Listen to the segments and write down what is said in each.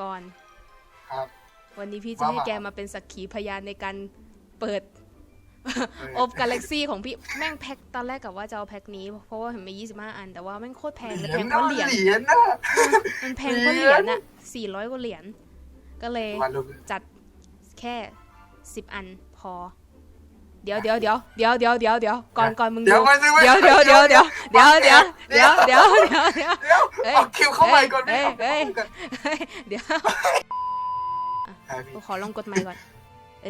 ก่อน ครับ วันนี้พี่จะว่าให้มาแกมาเป็นสักขีพยานในการเปิดเอออบกาแล็กซี่ของพี่แม่งแพ็คตอนแรกกับว่าจะเอาแพ็คนี้ เพราะว่าเห็นมี25อัน แต่ว่าแม่งโคตรแพงเลยเหรีแพยญงเพนะราะเหรียญเหรียญนะมันแพงเพราะเหรียญอะ400กว่าเหรียญก็เลยวันลูกจัดแค่10อันพอ เดี๋ยวเดี๋ยวเดี๋ยวเดี๋ยวเดี๋ยวเดี๋ยวเดี๋ยวก่อนก่อนมึงเดี๋ยวดูมาสิว้เดี๋ยวเดี๋ยวเดี๋ยวเดี๋ยวเดี๋ยวเดี๋ยวเดี๋ยวเดี๋ยวเดี๋ยวเดี๋ยวเดี๋ยวเอ้ยเอาคิวเข้าไปก่อนเอ้ยพี่เอ้ยอาก่อนเฮ้ยเดี๋ยวอะพี่ กูขอลองกดไมค์ก่อน เอ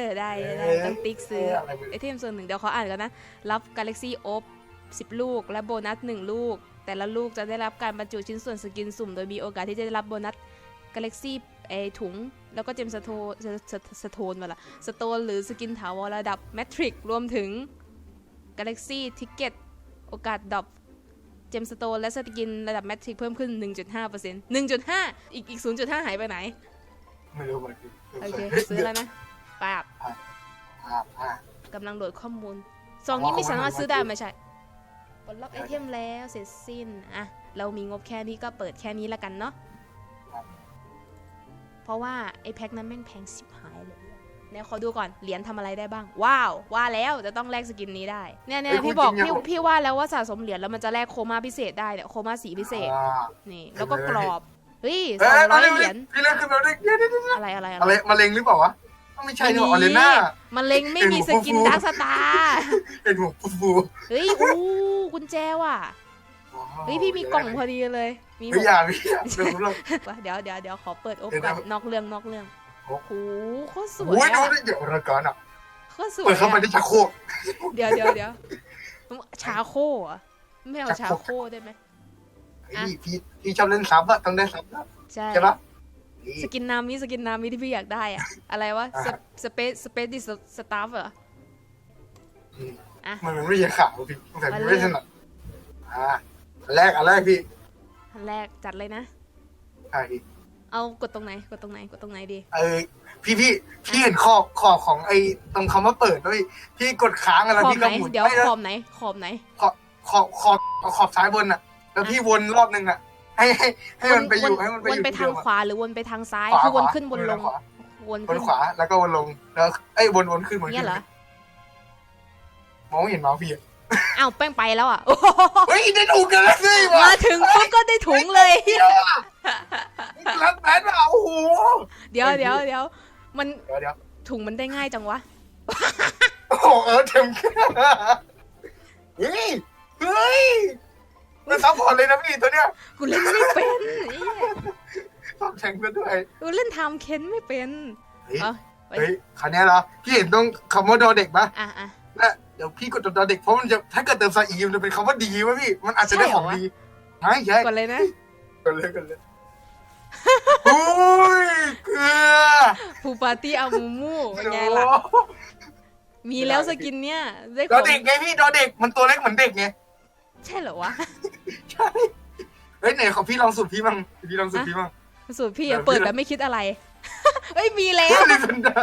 อ ได้ได้ได้เอ้ยต้องติ๊กซื้อ เอ้ยอะไรมึง ไอเทมส่วนหนึ่งเดี๋ยวขออ่านกันนะ รับ Galaxy Op 10 ลูก และโบนัส 1 ลูก แต่ละลูกจะได้รับการบรรจุชิ้นส่วนสกินสุ่ม โดยมีโอกาสที่จะได้รับโบนัส Galaxy ไอถุง แล้วก็เจมสโตสสสโตนมาละสโตนหรือสกินถาวรระดับแมทริกรวมถึง Galaxy Ticket โอกาสดรอปเจมสโตนและสกินระดับแมทริกเพิ่มขึ้น 1.5% 1.5 อีกอีก 0.5 หายไปไหน ไม่รู้เหมือนกันโอเค ซื้อแล้วนะปาบอ่าอ่ากำลังโหลดข้อมูลซองนี้ไม่สามารถซื้อได้ไม่ใช่ปลดล็อกไอเทมแล้วเสร็จสิ้น อะ เรามีงบแค่นี้ก็เปิดแค่นี้ละกันเนาะ เพราะว่าไอแพ็คนั้นแม่งแพงสิบหายเลยเนี่ยขอดูก่อนเหรียญทำอะไรได้บ้าง ว้าวว่าแล้วจะต้องแลกสกินนี้ได้เนี่ยเนี่ยพี่บอกพี่พี่ว่าแล้วว่าสะสมเหรียญแล้วมันจะแลกโคม่าพิเศษได้เนี่ยโคม่าสีพิเศษอ่านี่แล้วก็กรอบเฮ้ยสเอ้องยร้มาอยเร็วเหรียญพี่เล่นขึ้นมาเร็วเดี๋ยวเดี๋ยวเดี๋ยวอะไรอะไรอะอะไรไรมะเร็งหรือเปล่าวะไม่ใช่เนอะออเลน่ามันเล็งไม่มีสกินเห็นหัวฟูๆดาร์คสตาร์เป็นหัวฟูเฮ้ยอู้กุญแจว่ะๆ เฮ้ยพี่มีกล่องพอดีเลย มีหมเฮ้ยดอย่าพี่อย่าเดี๋ยวผมลองวะเดี๋ยวเดี๋ยวเดี๋ยวขอเปิดโอเดี๋ยวก่อนนะนอกเรื่องนอกเรื่องโอ้ โอ้โหโคตรสวยโอ้ยดูอะดิเดี๋ยวรายการอะโคตรสวยเปิดเข้ามาอะที่ชักโครก เดี๋ยวเดี๋ยวเดี๋ยวชาโคเหรอะไม่เอาชาชักโค โครกได้ไหมเฮ้ยพี่พี่ชอบเล่นซับอะต้องได้ซับนะใช่ ใช่ปะนี่ สกินนามิสกินนามิที่พี่อยากได้อะ อะไรวะอ่าสเปซสเปซดิสตาฟเหรอ อืมอะมันมันไม่ใช่ขาวพี่แต่มาพี่เลยไม่ถนัดอ่า อันแรกอันแรกพี่อันแรกจัดเลยนะ ใช่พี่เอากดตรงไหน กดตรงไหน กดตรงไหนดี เออพี่พี่พี่เห็นขอบขอบของไอ้ตรงคำว่าเปิดด้วยพี่กดค้างอะไรขอบพี่ไหนก็หมุนเดี๋ยวไม่นะขอบไหน ขอบไหน ขอบขอบขอบขอบซ้ายบนอะ แล้วพี่วนรอบนึงอะ ให้ให้ให้มันไปอยู่ให้มันไปวอนยู่ไปที่ทางเดิมอะขวาหรือวนไปทางซ้ายขวาคือวนขวาขึ้นวนลงขวาวนบขึ้นนขวาแล้วก็วนลงแล้วไอ้ยวนวนขึ้นวนเนี่ขึ้ยนเหรอ มองไม่เห็นเมาส์พี่อะ อ้าวแป้งไปแล้วอะ เฮ้ยได้ถูกกันแล้วสิวะมาถึงปุ๊บก็ได้ถุงเลย เดี๋ยวอะรักแบนอะโอ้โหเดี๋ยวเดี๋ยวเดี๋ยวมันเดี๋ยวเดี๋ยวถุงมันได้ง่ายจังวะ โอ้โหเออเต็มเฮ้ยเฮ้ยมันซัพพอร์ตเลยนะพี่ตัวเนี้ยกูเล่นไม่เป็นเหี้ยชอบแทงกันด้วย กูเล่นไทม์เค้นไม่เป็น เฮ้ย เอาไปเฮ้ยคันนี้ยเหรอพี่เห็นตรงคำว่าดอเด็กปะอะอะและ เดี๋ยวพี่กดดอเด็กเพราะมันจะถ้าเกิดเติมซาอีมันจะเป็นคำว่าดีวะพี่ มันอาจจะได้ใช่เหรขอองวะดีใช่ใช่ก่อนเลยนะกันเลยกันเลยอุ้ยเกลือผูปาร์ตี้อามูมูเป็นไงล่ะโอ้มีแล้วสกินเนี้ยได้ขดอองเด็กไงพี่ดอเด็กมันตัวเล็กเหมือนเด็กไงใช่เหรอวะใช่เฮ้ยไหนของพี่ลองสูตรพี่มั่งพี่ลองสูตรพี่มั่งสูตรพี่อะเดี๋ยวเปิดพี่แบบไม่คิดอะไรเอ้ยมีแล้วลิซันดา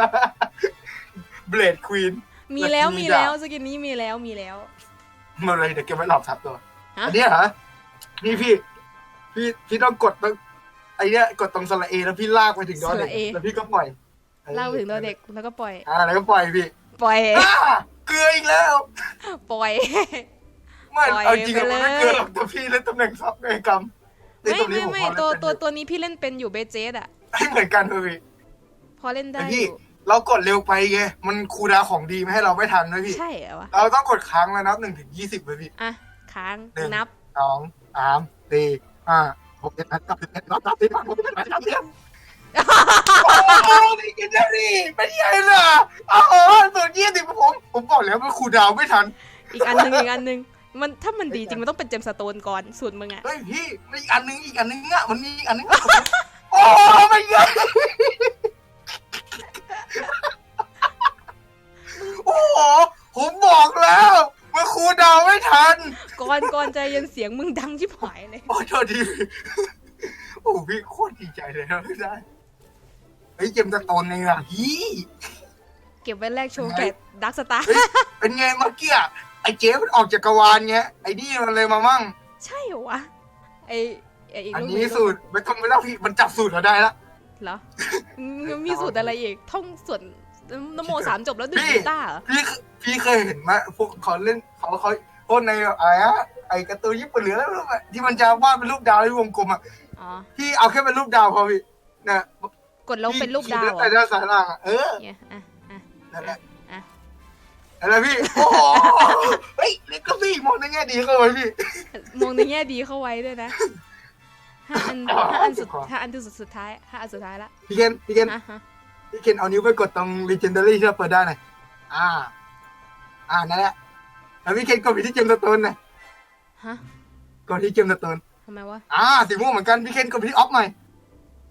เบลดควีน มีแล้วแล้วมีมีดาบแล้วสกินนี้มีแล้วมีแล้ว มาเลยเดี๋ยวเก็บไว้หลอบทับตัวฮะอันเนี้ยเหรอนี่พี่ พี่พี่ต้องกดตรงไอ้เนี้ยกดตรงสระเอแล้วพี่ลากไปถึงดอเด็กแล้วพี่ก็ปล่อยเล่าถึงตัวเด็กแล้วก็ปล่อย อ่าแล้วก็ปล่อยพี่ปล่อยอ่าเกลืออีกแล้ว ปล่อย ไม่ปล่อยเอาจริงอะไปมันเลยไม่เกลือหรอกแต่พี่เล่นตำแหน่งซับไงกรรมไม่อ้ตรงนี้ไม่ผไม่พอตัวเล่นตัวเป็นอยู่ตัวนี้พี่เล่นเป็นอยู่เบเจสอะให้เหมือนกันเลยพี่พอเล่นได้แต่อพี่ยู่ เรากดเร็วไปไง มันคูลดาวน์ของดีไม่ให้เราไม่ทันนะพี่ ใช่เหรอวะ เราต้องกดค้างแล้วนับหนึ่งถึงยี่สิบเลยพี่อะ ค้างหนึ่งนับสองสามสี่ห้าหกเจ็ดแปดเก้าสิบเอ็ดนับนับสิบนับสิบเอ็ดนับสิบเอ็ดโอ้ยกินได้ดิเป็นไงล่ะโอ้โหส่วนยี่สิบผม ผมบอกแล้วมันคูลดาวน์ไม่ทัน อีกอันหนึ่งอีกอันหนึ่งมันถ้ามันดีจริงมันต้องเป็นเจมส์สโตนก่อนสูตรมึงอะเฮ้ยพี่มันอีกอันนึงอีกอันนึงอะมันมีอีกอันนึงโอ้ไม่เยอะ อนก่อนใจเย็นเสียงมึงดังชิบหายเลยโอ้โทษทีโอ้พี่โคตรดีใจเลยนะไม่ได้เฮ้ยเจมส์ตะโตนไงล่ะพี่เก็บไว้แรกโชว์แกดดักสตาร์เฮ้ยเป็นไงเมื่อกี้อะไอ้เจ๊มันออกจากกรวาลไงไอ้นี่มันเลยมามั่ง ใช่เหรอวะไอเอ่ออีกอันลูกนี้หนึ่งสูตรไม่ต้องไม่ต้องพี่มันจับสูตรเราได้ละเหรอมันมีสูตรอะไรอีกท่องสวดนโมสามจบแล้วดื่มพี่กีตาร์เหรอพี่พี่เคยเห็นไหมพวกเขาเล่นเขาเขา พวกในอะไรอะไอการ์ตูนญี่ปุ่นหรืออะไรไม่รู้อะที่มันจะวาดเป็นรูปดาวที่วงกลมอะอ๋อ พี่เอาแค่เป็นรูปดาวพอพี่นะกดแล้วเป็นรูปดาวเหรแต่อด้านซ้ายล่างอะเออเนี่ยอะอะนั่นแหละอะนั่นแหละพี่ โอ้โหเฮ้ยเล็กก็พี่มองในแง่ดีเข้าไว้พี่ มองในแง่ดีเข้าไว้ด้วยนะห้าอันอ๋อห้าอันสุดขอห้าอันที่สุดสุดท้ายห้าอันสุดท้ายละพี่เคนพี่เคนอะฮะพี่เคนเอานิ้วไปกดตรง legendary ที่เราเปิดได้หน่อยอ่า อ่านั่นแหละ แล้วพี่เคนกดไปที่เจมส์สโตนหน่อยฮะกดที่เจมส์สโตนทำไมวะ อ่าสีม่วงเหมือนกันพี่เคนกดไปที่ออฟหน่อย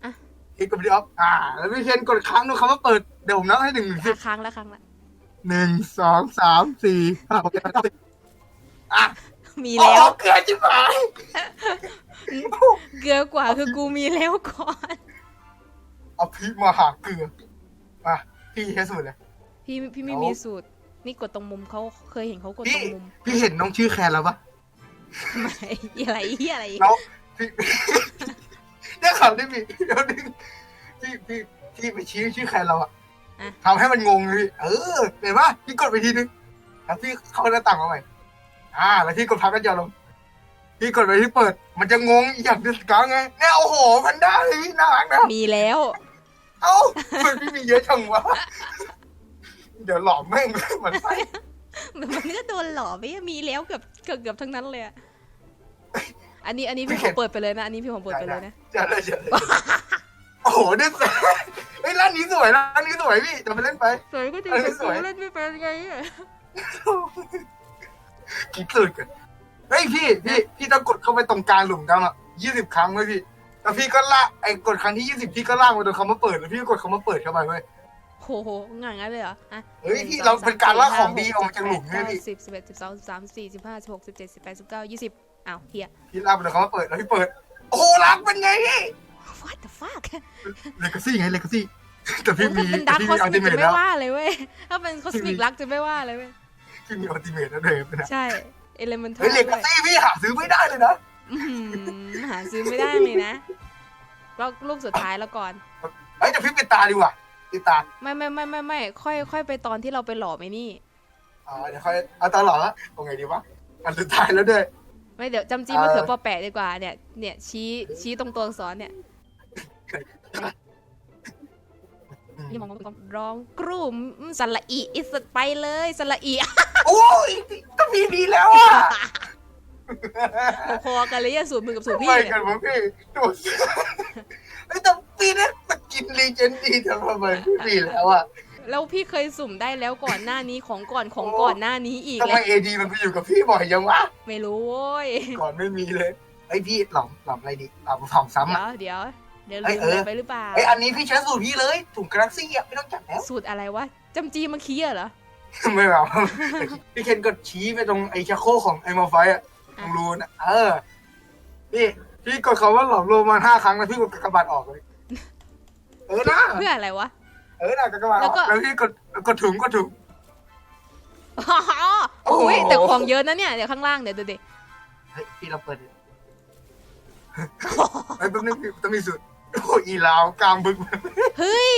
อะพี่กดไปที่ออฟอ่า แล้วพี่เคนกดค้างดูคำว่าเปิดเดี๋ยวผมนับให้หนึ่งหนึ่งสิอะค้างแล้วค้างแล้วหนึ่งสองสามสี่ห้าหกเจ็ดแปดเก้าสิบอะมีโอ้แล้วเกลือจิ๋วหายเกลือกว่าคือกูมีแล้วก่อน เอาพริกมาหาเกลือมาพี่ใช้สูตรเลย พี่พี่ไม่เอามีมีสูตร นี่กดตรงมุมเขาเคยเห็นเขากดตพี่รงมุมพี่เห็นน้องชื่อแคนแล้วปะทำไมอะไรเหี้ยอะไรน้องพี่เนี่ยข่าวได้พี่เดี๋ยวนึงพี่พี่พี่ไปชี้ชื่อแคนเราอะอะทำให้มันงงเลยพี่เออเห็นปะพี่กดไปทีนึงแล้วพี่เข้าหน้าต่างมาใหม่อ่า แล้วพี่กดพักกันยาวลงพี่กดไปที่เปิด มันจะงงอีกอย่างเดียวกันไงเนี่ยโอ้โหมันได้เลยพี่น่ารักนะมีแล้ว เอ้าทำไมพี่มีเยอะจังวะ เดี๋ยวหลอมแม่งเลยเหมือนไส้มันก็โดนหลอกไปมีแล้วเกือบเกือบเกือบทั้งนั้นเลยอะอันนี้อันนี้พี่ไม่ขเห็อนเปิดไปเลยนะ อันนี้พี่ขอเปิดไปเลยนะจะเลยจะเลยโอ้โหเนี่ยเฮ้ยร้านนี้สวยร้านนี้สวยพี่จะไปเล่นไปสวยก็จริงเออแต่สกูวยเล่นไม่เป็นไงอะคิดตื่นกันเฮ้ยพี่พี่พี่ต้องกดเข้าไปตรงกลางหลุมดำอะยี่สิบครั้งไว้พี่แล้วพี่ก็ลากไอ้กดครั้งที่ยี่สิบพี่ก็ลากมาตรงคำว่าเปิดแล้วพี่ก็กดคำว่าเปิดเข้าไปเว้ย โหโหง่ายงั้นเลยเหรออะเฮ้ยหนึ่พี่สเราสเป็นการลากของสี่ดีห้ออกมาจากหลุมเจ็ดไงพี่แปดเก้าสิบสิบเอ็ดสิบสองสิบสามสิบสี่สิบห้าสิบหกสิบเจ็ดสิบแปดสิบเก้ายี่สิบอ้าวเฮียพี่ลากไปตรงคำว่าเปิดแล้วพี่เปิด โอ้โหรักเป็นไงพี่ what the fuck เลกาซี่ไงเลกาซี่แต่พี่ถ้ามีเป็นแต่ดักพี่คอมีสอัลติมิกเมทจะไม่แล้วว่าเลยเว้ยถ้าเป็นคอสมิกรักจะไม่ว่าเลยเว้ยพี่มีอัลติเมทแล้วเดิมนะใช่เอเลเมนทัเฮ้ยลเลกาซี่พี่หาซื้อไม่ได้เลยนะหาซื้อไม่ได้เลยนะก็รูปสุดท้ายแล้วก่อนเฮ้ยแต่พี่ปิดตาดีกว่า ปิดตาไม่ไม่ไม่ไม่ไม่ค่อยค่อยไปตอนที่เราไปหล่อไหมนี่อ๋อเดี๋ยวค่อยเอาตาหล่อละเอาไงดีวะอันสุดท้ายแล้วด้วย ไม่เดี๋ยวจำจีเอ่อมะเขือเปอแปะดีกว่าเนี่ยเนี่ยชี้ชี้ตรงตัวอักษรเนี่ยนี่มองมองร้องกลุ่มอืมสละอีอิสไปเลยสละอีโอ้ยก็พี่ดีแล้วอะพอๆกันเลยอย่าสูตรมือกับสูตรทำพี่ไมเนี่กันยวะพี่ โดดไอ้ยแต่ปีนี้สกินลีเจนดีทำไมพี่ดีแล้วอะแล้วพี่เคยสุ่มได้แล้วก่อนหน้านี้ของก่อนของก่อนหน้านี้อีกทำเลไมยเอดีมันไปอยู่กับพี่บ่อยจังวะไม่รู้โว้ยก่อนไม่มีเลยไอ้ยพี่หลอมหลอมอะไรดีหลอมสองซ้ำเดี๋ยอะวเดี๋ยวเดี๋ยวเอ้ลืยมเออไปหรือเปล่าไอ้ยอันนี้พี่ใช้สูตรพี่เลยถุงกระซี่อะไม่ต้องจัดแล้วสูตรอะไรวะจำจีมาเคียเหรอไม่เอาพี่เคนกดชี้ไปตรงไอ้ชักโครกของไอ้มาไฟอะตรงรูนะเออพี่ พี่กดคำว่าหลอมโลมาห้าครั้งแล้วพี่กดกากบาทออกเลย เออนะเพื่ออะไรวะ เออนะกากบาทอแล้อวกก็แล้วพี่กดกดถุงกดถุงอ๋อโอ้โหโอ้ยแต่ของเยอะนะเนี่ยเดี๋ยวข้างล่างเดี๋ยวดูดิเฮ้ยพี่เราเปิดดิไอ้ยแป๊บนึงพี่ต้องมีสูตรโอ้ยอีลาวกลางบึกเฮ้ย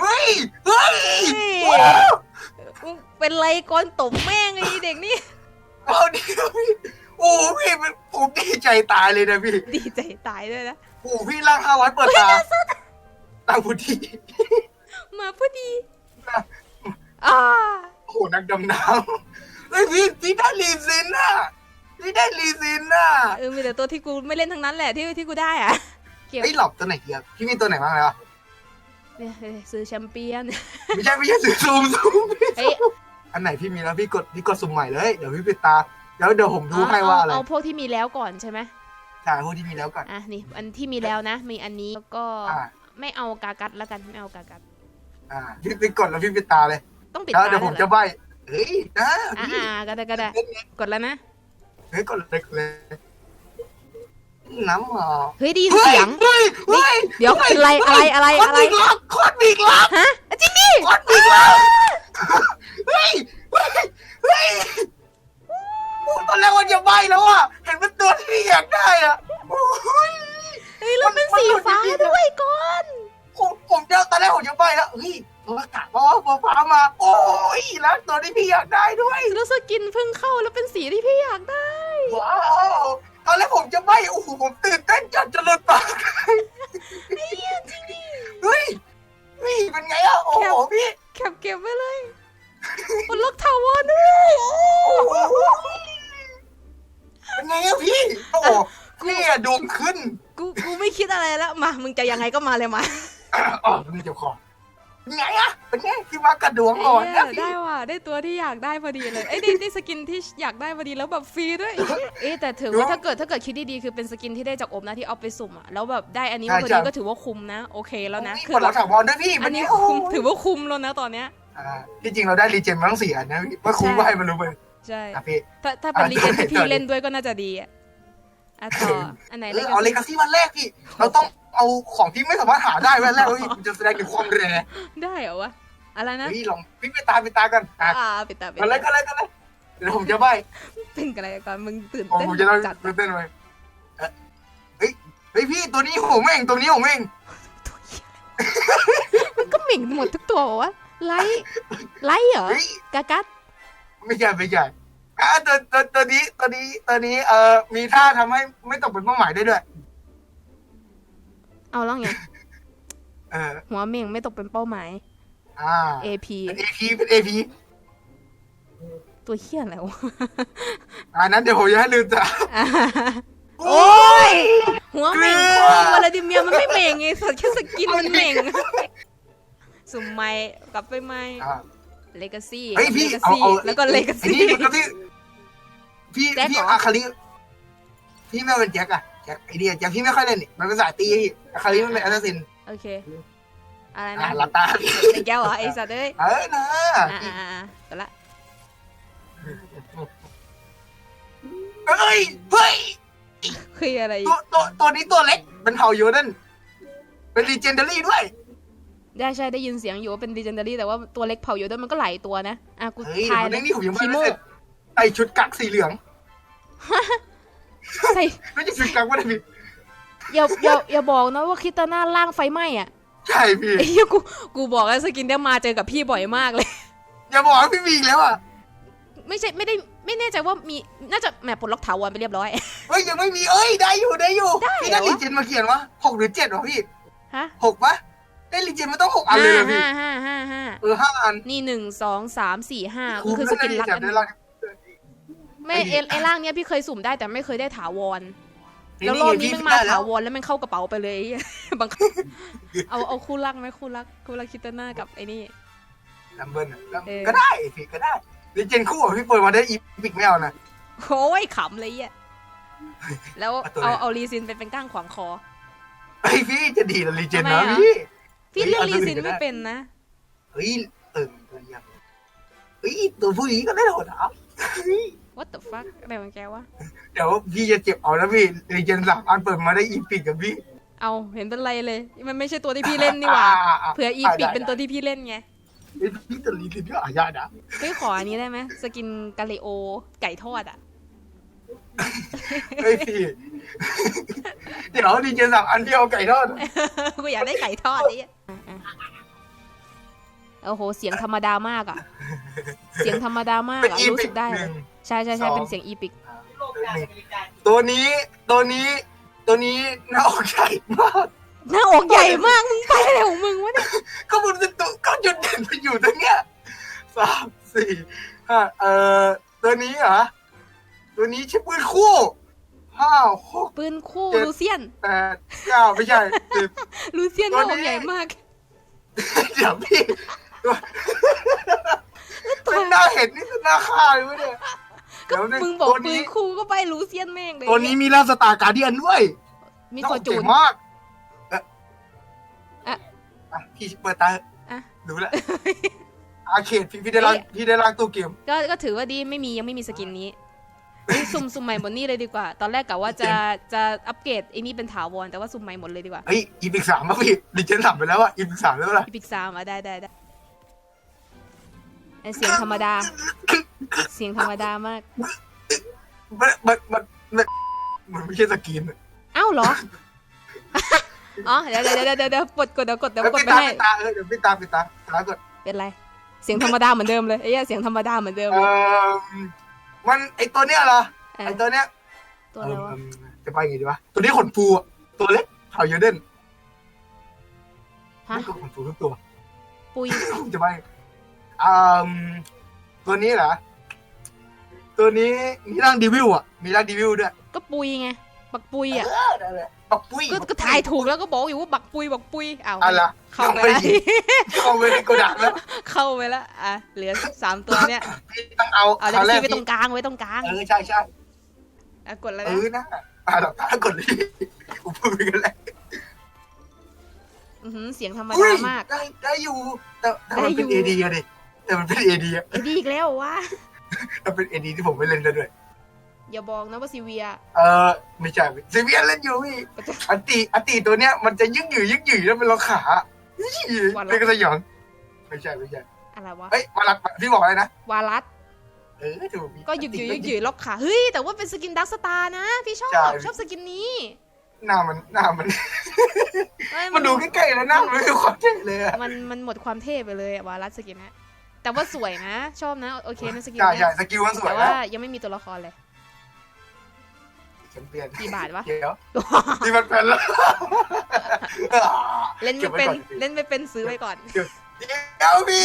เฮ้ย เฮ้ยเฮ้ยว้าวมึงเป็นไรก่อนตบแม่งไอ้เด็กนี่เอาดิพี่ โอ้พี่มันผมดีใจตายเลยนะพี่ดีใจตายด้วยนะโอ้พี่ร่างห้าร้อยเปิดตาตาพุดีมาพอดีอ่าโอ้โหนักดำน้ำเฮ้ยพี่พี่ได้ลีซินน่ะพี่ได้ลีซินน่ะเออมีแต่ตัวที่กูไม่เล่นทั้งนั้นแหละที่ที่กูได้อะเกี่ยวไอ้ยหลบตัวไหนเกียร์พี่มีตัวไหนบ้างแล้วเนี่ยซื้อแชมเปี้ยนไม่ใช่ไม่ใช่สือซูมซูมเฮ้ยอันไหนพี่มีแล้วพี่กดพี่กดสุ่มใหม่เลย เดี๋ยวพี่ปิดตา แล้วเดี๋ยวผมดูให้ว่าอะไรเอาพวกที่มีแล้วก่อนใช่ไหมจ่ายพวกที่มีแล้วก่อนอะนี่อันที่มีแล้วนะ มีอันนี้แล้วก็อ่าไม่เอากากัดแล้วกันไม่เอากากัดอ่าพี่ไปกดแล้วพี่ปิดตาเลย ต้องปิดแล้วตาเดี๋ยวผมด้จะเหรอใบเฮ้ยนะอ่าพี่อ่าก็ได้ก็ได้กดแล้วนะเฮ้ยกดเลยกดเลยน้ำหรอเฮ้ยไดีเสียงเฮ้ยเฮ้ยเดี๋ยวเป็นไรอะไรอะไรอะไรโคตบิ๊กลับโคตรบิ๊กลับฮะจริงดิโคตรบิ๊กลับเฮ้ยเฮ้ยเฮ้ยโอ้ ตอนแรกว่าจะใบแล้วอะ เห็นเป็นตัวที่พี่อยากได้อะโอ้ย เฮ้ยแล้วเป็นสีฟ้าด้วยก่อนผมผมจะตอนแรกผมจะใบแล้วเฮ้ยตัวอากาศมาว่าฟ้ามา โอ้ยแล้วตัวที่พี่อยากได้ด้วยแล้วสกินเพิ่งเข้าแล้วเป็นสีที่พี่อยากได้ ว้าวตอนแรกผมจะใบโอ้โหผมตื่นเต้นจัดจะหลุดปากเฮ้ยนี่เป็นไงอะโอ้โหพี่แคปเก็บไว้เลยบนล็อกทาวอนด้วยโอ้โอ้โห เป็นไงอะพี่ โอ้โหพี่อะดวงขึ้นกูกูไม่คิดอะไรแล้วมา มึงจะยังไงก็มาเลยมาอ๋อมันเจ็บคอเป็นไงอะเป็นไงพี่ว่ากระดวงอ่อนนะเอ้ยพี่ ได้ว่ะได้ตัวที่อยากได้พอดีเลยเอ้ยได้ได้สกินที่อยากได้พอดีแล้วแบบฟรีด้วยเอ๊ะแต่ถือว่าถ้าเกิดถ้าเกิดคิดดีๆคือเป็นสกินที่ได้จากอบนะที่เอาไปสุ่มอะแล้วแบบได้อันนี้มาพอดีก็ถือว่าคุ้มนะ โอเคแล้วนะนี่คืปลอดแบล็อบกถาวรด้วยพี่อันนี้โอ้โหคุ้มถือว่าคุ้มแล้วนะตอนเนี้ย อ่าที่จริงเราได้รีเจนมาทั้งสี่อันนะพี่เมื่อคุ้มก็ให้มันรู้ไป ใช่อะพี่ ถ้าถ้าเป็นอะรีเจนที่ต่พี่อดิเล่นด้วยก็น่าจะดีอะอะต่ออันไหนเอเล่อนเอาเลกันกาซี่วันแรกพี่ เราต้องเอาของที่ไม่สามารถหาได้วันแรกเฮ้ยมันจะแสดงถึงความแรงได้เหรอวะอะไรนะพี่ลองพี่ไปตาไปตากันอะอ่าปิดตาปิดกันเลยตากันเลยกันเลยเดี๋ยวผมจะใบเป็นอะไรก่อนมึงตื่นผมเต้นผมจะเล่าจัดตื่นเต้นไปเอ๊ะเฮ้ยเฮ้ยพี่ตัวนี้ผมเองตัวนี้ผมเองมันก็เหม่งหมดทุกตัวบอกว่าไลท์ไลท์เหรอเฮ้ยกากัด ไม่ใช่ไม่ใช่อะตัวตัวตัวนี้ตัวนี้ตัวนี้ เอ่อมีท่าทำให้ไม่ตกเป็นเป้าหมายได้ด้วย เอาแล้วไง เออ หัวเหม่งไม่ตกเป็นเป้าหมาย อ่า AP เป็นเอพีเป็นเอพีตัวเฮี้ยอะไรวะอ่านั้นเดี๋ยวผมจะให้ลืมตาอ่าโอ้ย หัวเหม่งเกลืโคอวลาดิเมียร์มันไม่เหม่งไงสัตว์แค่สกินมันเหม่ง สุ่มใหม่กลับไปใหม่ อ่า เลกาซี่เฮ้ยพี่เลกาเอาซี่เอาแล้วก็เลกาไอ้ซี่ นี่เลกาซี่พี่แจ็คพี่เหรอ อาคาริพี่ไม่เป็นแจ็คอะแจ็คไอเดียแจ็คพี่ไม่ค่อยเล่นนี่มันเป็นสายตีพี่อาคาริมันเป็นแอสซัสซินโอเค อะไรอะนะหลับตาไอ้แก้วเหรอไอ้สัตว์เอ้ยเออนะอ่าอ่าอ่าก็ละเฮ้ยเฮ้ยคืออะไรตัวตัวตัวนี้ตัวเล็กเป็นเผ่าโยนันเป็นรีเจนเดอรี่ด้วย ได้ใช่ได้ยินเสียงอยู่ว่าเป็นดีเจนดารี่แต่ว่าตัวเล็กเผาอยู่ด้วยมันก็หลายตัวนะ อะกูเฮ้ยทายเดี๋เลยวยนี้ผมยังไม่คิโมได้เสร็จใส่ชุดกั๊กสีเหลืองใส่ไม่ใช่ชุดกั๊กว่าพี่อย่าอย่าอย่าบอกนะว่าคิตาน่าล่างไฟไหม้อะใช่พี่ ไอ้เหี้ยกูกูบอกแล้วสกินเดียมาเจอกับพี่บ่อยมากเลย อย่าบอกว่าพี่มีอีกแล้วอะไม่ใช่ไม่ได้ไม่แน่ใจว่ามีน่าจะแหมปลดล็อกถาวรไปเรียบร้อย เฮ้ยยังไม่มีเอ้ยได้อยู่ได้อยู่ได้พี่เหรได้อวะรีเจนมาเขียนวะหกหรือเจ็ดวะพี่ฮะหกปะ ได้รีเจนมันต้องหกอันเลยเหรอพี่ห้าห้าห้าห้าเออห้าอันนี่หนึ่งสองสามสี่ห้าคูคือสกินลักจับอันได้นี้ลักไม่เอไอร่างเนี้ยพี่เคยสุ่มได้แต่ไม่เคยได้ถาวรนี่แล้วนี่รอบไงนี้พี่มันมาได้แล้วถาวรแล้วมันเข้ากระเป๋าไปเลยบางครั้งเอาเอาคู่รักไหมคู่รักคู่รักคิตาน่ากับไอ้นี่ลัมเบิลอะเออก็ได้พี่ก็ได้รีเจนคู่อะพี่เปิดมาได้อีพิกไม่เอานะโอ้ยขำเลยอะแล้วเอาตัวเอาไหนเอารีซินไปเป็นก้างขวางคอเฮ้ยพี่จะดีนะรีเจนทำไมนะอะพี่ พี่เฮ้ยเล่นเอาตัวรีซินอื่นก็ได้ไม่เป็นนะ เฮ้ยเออตัวเยี่ยมเฮ้ยตัวผู้หญิงก็ได้หมดอะเฮ้ย what the fuck อะไรของแกวะ เดี๋ยวพี่จะเจ็บเอานะพี่รีเจนสามอันเปิดมาได้อีพิกกับพี่ เอาเห็นเป็นไรเลย มันไม่ใช่ตัวที่พี่เล่นนี่หว่าอะเผื่ออีะปิกได้เป็นตัวที่พี่เล่นไงเฮ้ยพี่ตัวรีเจนก็อาญานะเฮ้ยขออันนี้ได้ไหมสกินกาเลโอไก่ทอดอะเฮ้ยพี่เดี๋ยวรีเจนสามอันพี่เอาไก่ทอด กูอยากได้ไก่ทอดไอ้เหี้ยอะๆ โอ้โห เสียงธรรมดามากอะเสียงธรรมดามากเป็นอะอีรู้พิสึกกได้หเลนึ่ยง ใช่ใช่ใช่สอง เป็นเสียงอีปิกตัวนี้ตัวนี้ ตัวนี้หน้าอกใหญ่มาก หน้าอกใหญ่มากมึงไปอะไรของมึงวะเนี่ยก็มันเป็นตัวก็จุดเด่นไปอยู่ตรงเนี้ยสามสี่ห้าเอ่อตัวนี้เหรอตัวนี้ใช้ปืนคู่ห้าหกปืนคู่เจ็ดลูเซียน แปดเก้าไม่ใช่สิบ ลูเซียนหตัวน้านี้อกใหญ่มาก เดี๋ยวพี่ ตัวเป็นหน้าเห็นนี่คือหน้าฆ่าเลยวะเนี่ยก็เดี๋ยวนะมึงบอกตัวปืนี้นคู่ก็ไปลูเซียนแม่งเลยตัวนี้มีล่าสตาร์การเดียนด้วยมีหน้าตัวอกจูเก่น งมากเอ๊ะอะอะพี่เปิดตาอะดูแลวอาเขตพี่พี่ได้ล้างพี่ได้ล้างตู้เกม ก็ก็ถือว่าดีไม่มียังไม่มีสกินนี้เฮ้ยสุ่มสุ่มใหม่หมดนี่เลยดีกว่า ตอนแรกกะว่าจะจะอัปเกรดไอ้นี่เป็นถาวรแต่ว่าสุ่มใหม่หมดเลยดีกว่าเฮ้ยอีพิกสามป่ะพี่ดิเจนสามไปแล้วอะอีพิกสามแล้วล่ะอีพิกซามอะได้ได้ได้ ไอ้เสียงธรรมดา เสียงธรรมดามาก มันมันมันมันมันไม่ใช่สกินอะเอ้าเหรอ อ๋อ เดี๋ยวเดี๋ยวเดี๋ยวเดี๋ยวเดี๋ยวกดกดเดี๋ยวกดเดี๋ยวเดี๋ยวกดปิดไปตาให้ ปิดตาเออเดี๋ยวปิดตาปิดตาตากดเป็นไร เสียงธรรมดาเหมือนเดิมเลยไอ้เหี้ยเสียงธรรมดาเหมือนเดิมเอเลยอมันไอตัวเนี้ยเหรอเอไออตัวเนี้ยตัวอะไรวะ เอิ่มจะไปไงดีวะตัวนี้ขนฟูอะตัวเล็กเห่าเยอะเด่นฮะนี่ก็ขนฟูทุกตัวปุย จะไป อืมตัวนี้เหรอ ตัวนี้มีร่างดีวิวอะ มีร่างดีวิวด้วย ก็ปุยไง บักปุยอะ เออนั่นแหละปักปุ้ยก็ก็ถ่ายถูกแล้วก็บอกอยู่ว่าบักปุยบักปุยอ้าวอะไรเข้าไปไม่แล้วดีเข้าไปในโกดังแล้วเข้าไปแล้วอะเหลือสามตัวเนี่ยพี่ต้องเอาเอาตอนแล้วแรกพี่ไว้ตรพี่งกลางไว้ตรงกลางเออใช่ใช่อะกดแล้วเอนะอนะอ่าหลับตากดเลยกูพูดไปกันแล้วอือหือเสียงธรรมอุ้ดายมาก ได้ได้อยู่แต่แต่มันเป็นได้เออยู่ดีอะดิ แต่มันเป็นเอดีอะเอ็ดดี้อีกแล้ววะมันเป็นเอดีที่ผมไม่เล่นได้ด้วย อย่าบอกนะว่าซีเวีย เออไม่ใช่ซีเวียนเล่นอยู่พี่อันตีอันตีตัวเนี้ยมันจะยึกหยือยึกหยือแล้วเป็นเราขาเล่นกระสยองไม่ใช่ไม่ใช่อะไรวะเฮ้ยมาลักพี่บอกอะไรนะวารัสเออถูกพี่ก็หยุดหยุดหยุดหยุดล็อกขาเฮ้ยแต่ว่าเป็นสกินดักสตาร์นะ พี่ชอบใช่ชอบสกินนี้หน้ามันหน้ามันเอ้ยมันดูใกล้ๆแล้วหน้ามันไม่มีความเท่เลยอะมันมันหมดความเท่ไปเลยอะวารัสสกินนะ แต่ว่าสวยนะ ชอบนะโอเคนะสกินใช่เนี้ใช่ยสกิลมันสวยแต่นะว่ายังไม่มีตัวละครเลยแชมเปี้ยนกี่บาทวะ เดี๋ยวนี่มันเป็นแล้วเล่นไม่เป็นเล่นไม่เป็นซื้อไว้ก่อน เดี๋ยวพี่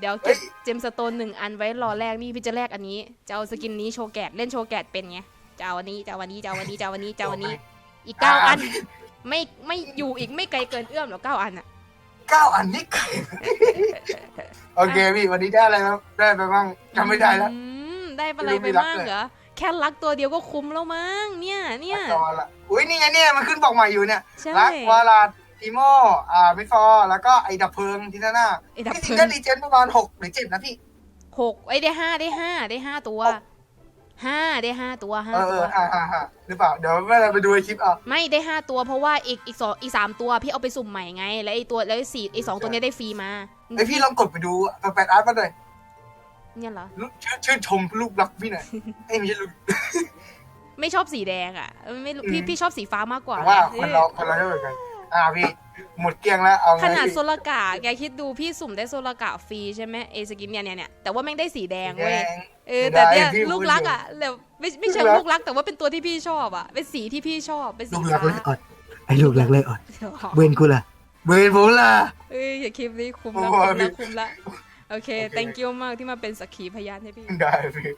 เดี๋ยวเฮ้เก็บยเจมสโตนหนึ่งอันไว้รอแรกนี่พี่จะแลกอันนี้จะเอาสกินนี้โชว์แกดเล่นโชว์แกดเป็นไงจะเอาอันนี้จะเอาอันนี้จะเอาอันนี้จะเอาอันนี้จะเอาอันนี้ อีกเก้าอัน ไม่ไม่อยู่อีกไม่ไกลเกินเอื้อมหรอกเก้าอันอะ เก้าอันนี่ไก่โอเคพี่วันนี้ได้อะไรครับได้ไปบ้างจำไม่ได้แล้ว อืมได้อะไรไม่รู้ไปมีรักบ้างด้วยเหรอแค่รักตัวเดียวก็คุ้มแล้วมั้งเนี่ยเนี่ย จอละอุ้ยนี่ไงเนี่ยมันขึ้นบอกใหม่อยู่เนี่ยใช่รักวาลาติโมอ่ามิฟอร์แล้วก็ไอ้ดับเพลิงที่หน้าไอ้ดับที่จเพริลิงก็งดีเจนประมาณหกหรือเจ็ดนะพี่ หกไอ้ยได้ห้าได้ห้าได้ห้าตัว หก ห้าได้ห้าตัวห้าเออเอตัวออ่าอ่าอ่าหรือเปล่า เดี๋ยวเมื่อเราไปดูไอ้คลิปเอา ไม่ได้ห้าตัวเพราะว่าอีกอีกสองอีกสามตัวพี่เอาไปสุ่มใหม่ไง แล้วไอ้ตัวแล้วไอ้สี่ไอ้สองตัวเนี้ยได้ฟรีมาไอพี่ลองกดไปดูแปดอาร์ตมาหน่อยเนี่ยเหรอลูกชื่นชื่นชมลูกรักพี่หน่อยไอ้ยไม่ใช่ลูก ไม่ชอบสีแดงอะเออไม่รู้พี่อืม พี่ชอบสีฟ้ามากกว่าแต่ว่าเอคนอเราคนเราไม่เหมือนกัน อ่าพี่ หมดเกลี้ยงแล้วเอาไงขนาดพี่โซลกาแกคิดดูพี่สุ่มได้โซลกาฟรีใช่ไหมเอสกินเนี่ยเนี่ยเนี่ยแต่ว่าแม่งได้สีแดงเว้ยแดงเออเสียแต่ดายเนี่ยพี่ลูกรักอะแล้วไม่ไม่ใช่ลูกรักลูกรักแต่ว่าเป็นตัวที่พี่ชอบอะเป็นสีที่พี่ชอบเป็นสีลูกรักฟ้าเลยอ่อนไอ้ลูกรักเลยอ่อนเวนกูล่ะเวนผมล่ะเอ้ยอย่าคลิปนี้คุ้มโอ้ละโหคุ้มพี่ละคุ้มละโอเคโอเค thank you มากที่มาเป็นสักขีพยานให้พี่ได้พี่